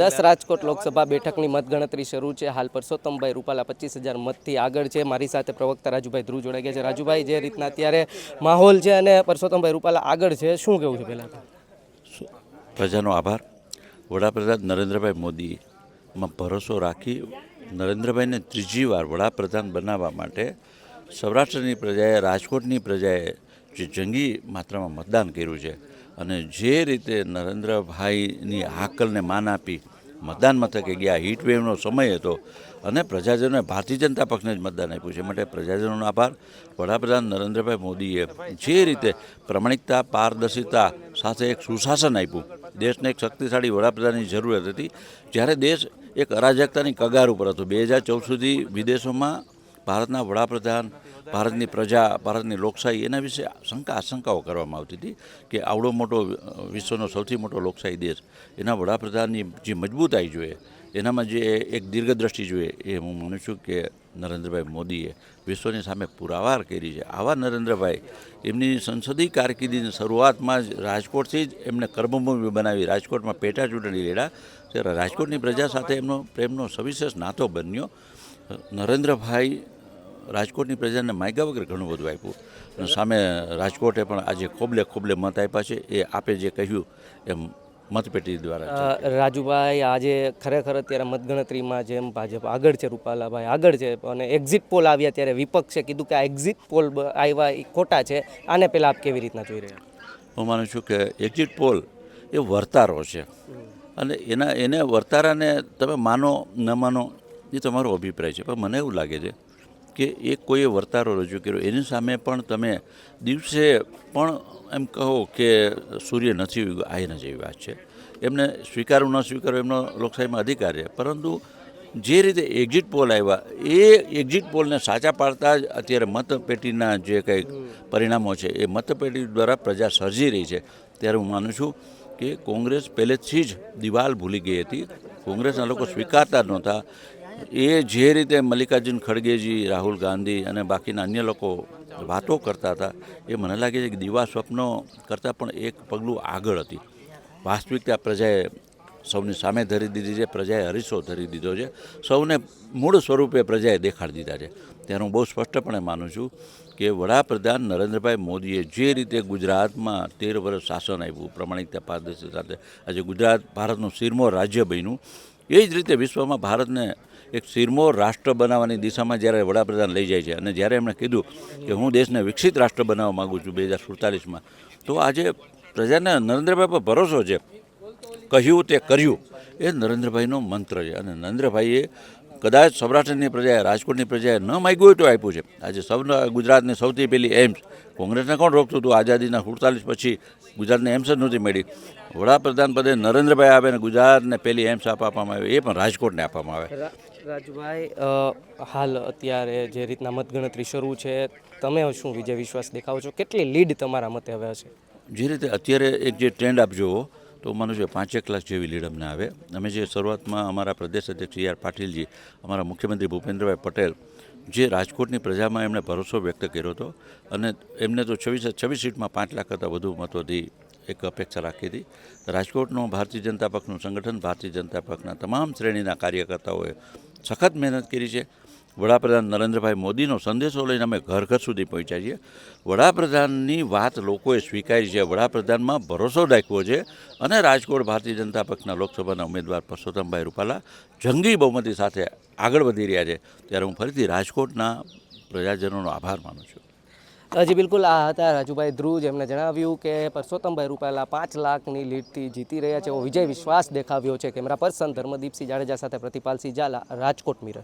દસ રાજકોટ લોકસભા બેઠકની મતગણતરી શરૂ છે. હાલ પરસોત્તમભાઈ રૂપાલા પચીસ હજાર મતથી આગળ છે. મારી સાથે પ્રવક્તા રાજુભાઈ ધ્રુવ જોડાઈ ગયા છે. રાજુભાઈ, જે રીતના અત્યારે માહોલ છે અને પરસોત્તમભાઈ રૂપાલા આગળ છે, શું કેવું છે પહેલાં પ્રજાનો આભાર. વડાપ્રધાન નરેન્દ્રભાઈ મોદીમાં ભરોસો રાખી નરેન્દ્રભાઈને ત્રીજી વાર વડાપ્રધાન બનાવવા માટે સૌરાષ્ટ્રની પ્રજાએ, રાજકોટની પ્રજાએ જે જંગી માત્રામાં મતદાન કર્યું છે અને જે રીતે નરેન્દ્રભાઈની હાકલને માન આપી મતદાન મથકે ગયા હીટવેવનો સમય હતો અને પ્રજાજનોએ ભારતીય જનતા પક્ષને જ મતદાન આપ્યું છે. માટે પ્રજાજનોનો આભાર. વડાપ્રધાન નરેન્દ્રભાઈ મોદીએ જે રીતે પ્રમાણિકતા, પારદર્શિતા સાથે એક સુશાસન આપ્યું, દેશને એક શક્તિશાળી વડાપ્રધાનની જરૂરત હતી. જ્યારે દેશ એક અરાજકતાની કગાર ઉપર હતો. બે હજાર ચૌદ સુધી વિદેશોમાં ભારતના વડાપ્રધાન, ભારતની પ્રજા, ભારતની લોકશાહી એના વિશે શંકા, આશંકાઓ કરવામાં આવતી હતી કે આવડો મોટો વિશ્વનો સૌથી મોટો લોકશાહી દેશ એના વડાપ્રધાનની જે મજબૂતાઈ જોઈએ, એનામાં જે એક દીર્ઘદ્રષ્ટિ જોઈએ એ હું માનું છું કે નરેન્દ્રભાઈ મોદીએ વિશ્વની સામે પુરાવાર કરી છે. આવા નરેન્દ્રભાઈ એમની સંસદીય કારકિર્દીની શરૂઆતમાં જ રાજકોટથી જ એમને કર્મભૂમિ બનાવી રાજકોટમાં પેટા ચૂંટણી લડ્યા. ત્યારે રાજકોટની પ્રજા સાથે એમનો પ્રેમનો સવિશેષ નાતો બન્યો. નરેન્દ્રભાઈ રાજકોટની પ્રજાને માયગા વગર ઘણું બધું આપ્યું. અને સામે રાજકોટે પણ આજે ખોબલે ખોબલે મત આપ્યા છે. એ આપે જે કહ્યું એમ મતપેટી દ્વારા રાજુભાઈ આજે ખરેખર અત્યારે મતગણતરીમાં જેમ ભાજપ આગળ છે રૂપાલાભાઈ આગળ છે અને એક્ઝિટ પોલ આવ્યા ત્યારે વિપક્ષે કીધું કે આ એક્ઝિટ પોલ આવ્યા એ ખોટા છે. આને પહેલાં આપ કેવી રીતના જોઈ રહ્યા હું માનું છું કે એક્ઝિટ પોલ એ વર્તારો છે. અને એના એને વર્તારાને તમે માનો ન માનો એ તમારો અભિપ્રાય છે. પણ મને એવું લાગે છે કે એ કોઈએ વર્તારો રજૂ કર્યો. એની સામે પણ તમે દિવસે પણ એમ કહો કે સૂર્ય નથી ઉગ્યો, આ એના જેવી વાત છે. એમને સ્વીકારવું ન સ્વીકારવું એમનો લોકશાહીમાં અધિકાર છે. પરંતુ જે રીતે એક્ઝિટ પોલ આવ્યા, એ એક્ઝિટ પોલને સાચા પાડતા જ અત્યારે મતપેટીના જે કંઈક પરિણામો છે, એ મતપેટી દ્વારા પ્રજા સર્જી રહી છે. ત્યારે હું માનું છું કે કોંગ્રેસ પહેલેથી જ દિવાલ ભૂલી ગઈ હતી. કોંગ્રેસના લોકો સ્વીકારતા નહોતા. એ જે રીતે મલ્લિકાર્જુન ખડગેજી, રાહુલ ગાંધી અને બાકીના અન્ય લોકો વાતો કરતા હતા, એ મને લાગે છે કે દીવા સ્વપ્નો કરતાં પણ એક પગલું આગળ હતી. વાસ્તવિકતા પ્રજાએ સૌની સામે ધરી દીધી છે, પ્રજાએ હરીસો ધરી દીધો છે. સૌને મૂળ સ્વરૂપે પ્રજાએ દેખાડી દીધા છે. ત્યારે હું બહુ સ્પષ્ટપણે માનું છું કે વડાપ્રધાન નરેન્દ્રભાઈ મોદીએ જે રીતે ગુજરાતમાં તેર વર્ષ શાસન આપ્યું, પ્રમાણિકતા પારદર્શિતા સાથે. આજે ગુજરાત ભારતનું શિરમો રાજ્ય બન્યું. એ જ રીતે વિશ્વમાં ભારતને એક સિરમો રાષ્ટ્ર બનાવવાની દિશામાં જ્યારે વડાપ્રધાન લઈ જાય છે અને જ્યારે એમણે કીધું કે હું દેશને વિકસિત રાષ્ટ્ર બનાવવા માગું છું બે હજાર સુડતાલીસમાં, તો આજે પ્રજાને નરેન્દ્રભાઈ પર ભરોસો છે. કહ્યું તે કર્યું. એ નરેન્દ્રભાઈનો મંત્ર છે અને નરેન્દ્રભાઈએ કદાચ સૌરાષ્ટ્રની પ્રજાએ, રાજકોટની પ્રજાએ ન માગ્યું તો આપ્યું છે. આજે સૌના, ગુજરાતની સૌથી પહેલી એમ્સ, કોંગ્રેસને કોણ રોકતું હતું? આઝાદીના સુડતાલીસ પછી ગુજરાતને એમ્સ જ નહોતી મળી. વડાપ્રધાન પદે નરેન્દ્રભાઈ આવે અને ગુજરાતને પહેલી એમ્સ આપવામાં આવે, એ પણ રાજકોટને આપવામાં આવે. રાજુભાઈ હાલ અત્યારે જે રીતના મતગણતરી શરૂ છે, તમે શું વિજય વિશ્વાસ દેખાવો છો? કેટલી લીડ તમારા મતે હવે હશે? જે રીતે અત્યારે એક જે ટ્રેન્ડ આપ જુઓ, તો માનું છે પાંચેક લાખ જેવી લીડ અમને આવે. અમે જે શરૂઆતમાં અમારા પ્રદેશ અધ્યક્ષ સી આર પાટીલજી, અમારા મુખ્યમંત્રી ભૂપેન્દ્રભાઈ પટેલ, જે રાજકોટની પ્રજામાં એમણે ભરોસો વ્યક્ત કર્યો હતો અને એમને તો છવ્વીસ છવ્વીસ સીટમાં પાંચ લાખ કરતાં વધુ મતોથી એક અપેક્ષા રાખી હતી. રાજકોટનું ભારતીય જનતા પક્ષનું સંગઠન, ભારતીય જનતા પક્ષના તમામ શ્રેણીના કાર્યકર્તાઓએ સખત મહેનત કરી છે. વડાપ્રધાન નરેન્દ્રભાઈ મોદીનો સંદેશો લઈને અમે ઘર ઘર સુધી પહોંચ્યા છીએ. વડાપ્રધાનની વાત લોકોએ સ્વીકારી છે. વડાપ્રધાનમાં ભરોસો દાખ્યો છે અને રાજકોટ ભારતીય જનતા પક્ષના લોકસભાના ઉમેદવાર પરસોત્તમભાઈ રૂપાલા જંગી બહુમતી સાથે આગળ વધી રહ્યા છે. ત્યારે હું ફરીથી રાજકોટના પ્રજાજનોનો આભાર માનું છું. હજી બિલકુલ આ હતા રાજુભાઈ ધ્રુવ જેમણે જણાવ્યું કે પરસોત્તમભાઈ રૂપાલા પાંચ લાખની લીડથી જીતી રહ્યા છે. એવો વિજય વિશ્વાસ દેખાવ્યો છે. કેમેરા પર્સન ધર્મદીપસિંહ જાડેજા સાથે પ્રતિપાલસિંહ ઝાલા, રાજકોટ મિરર.